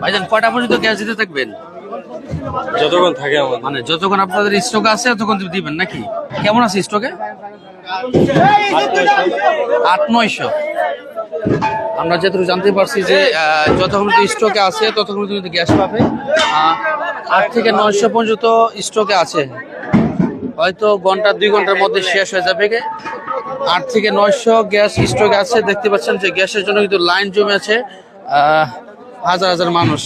ভাইজান কটা পর্যন্ত গ্যাস দিতে থাকবেন যতক্ষণ থাকে আমার মানে যতক্ষণ আপনাদের স্টক আছে ততক্ষণ দিবেন নাকি কেমন আছে স্টকে আট নয়শো আমরা যেটুকু জানতে পারছি যে যতক্ষণ স্টকে আছে, ততক্ষণ কিন্তু গ্যাস পাবে। আট থেকে নয়শো পর্যন্ত স্টকে আছে। হয়তো ঘণ্টা, দুই ঘণ্টার মধ্যে শেষ হয়ে যাবে। আট থেকে নয়শো গ্যাস স্টকে আছে। দেখতে পাচ্ছেন যে গ্যাসের জন্য কিন্তু লাইন জমে আছে। হাজার হাজার মানুষ,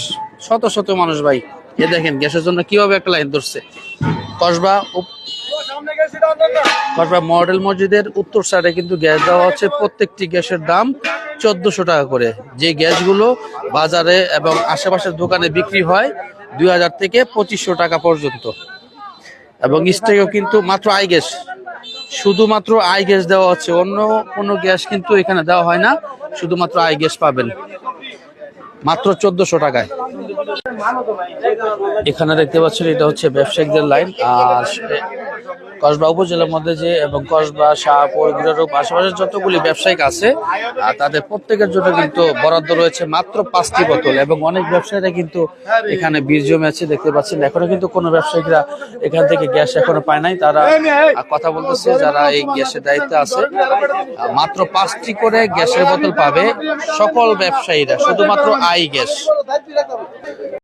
শত শত মানুষ ভাই। এ দেখেন গ্যাসের জন্য কীভাবে একটা লাইন ধরছে। কসবা কসবা মডেল মসজিদের উত্তর সাইডে কিন্তু গ্যাস দেওয়া হচ্ছে। প্রত্যেকটি গ্যাসের দাম চোদ্দশো টাকা করে। যে গ্যাসগুলো বাজারে এবং আশেপাশের দোকানে বিক্রি হয় দুই হাজার থেকে পঁচিশশো টাকা পর্যন্ত। এবং স্টেকেও কিন্তু মাত্র আই গ্যাস। শুধুমাত্র আই গ্যাস দেওয়া হচ্ছে। অন্য কোনো গ্যাস কিন্তু এখানে দেওয়া হয় না। শুধুমাত্র আই গ্যাস পাবেন। মাত্র চোদ্দশো টাকায়। এখানে দেখতে পাচ্ছেন, এটা হচ্ছে ব্যবসায়িকদের লাইন। আর কসবা উপজেলার মধ্যে যে এবং কসবা, শাহপুর গুড়ারূপ আশেপাশে যতগুলি ব্যবসায়িক আছে তাদের প্রত্যেকের জন্য কিন্তু বরাদ্দ রয়েছে মাত্র পাঁচটি বোতল এবং অনেক ব্যবসায়ীরা কিন্তু এখানে বীর জমে আছে, দেখতে পাচ্ছেন। এখনও কিন্তু কোনো ব্যবসায়িকরা এখান থেকে গ্যাস এখনও পায় নাই। তারা কথা বলতেছে যারা এই গ্যাসের দায়িত্বে আছে মাত্র পাঁচটি করে গ্যাসের বোতল পাবে সকল ব্যবসায়ীরা, শুধুমাত্র আই গ্যাস।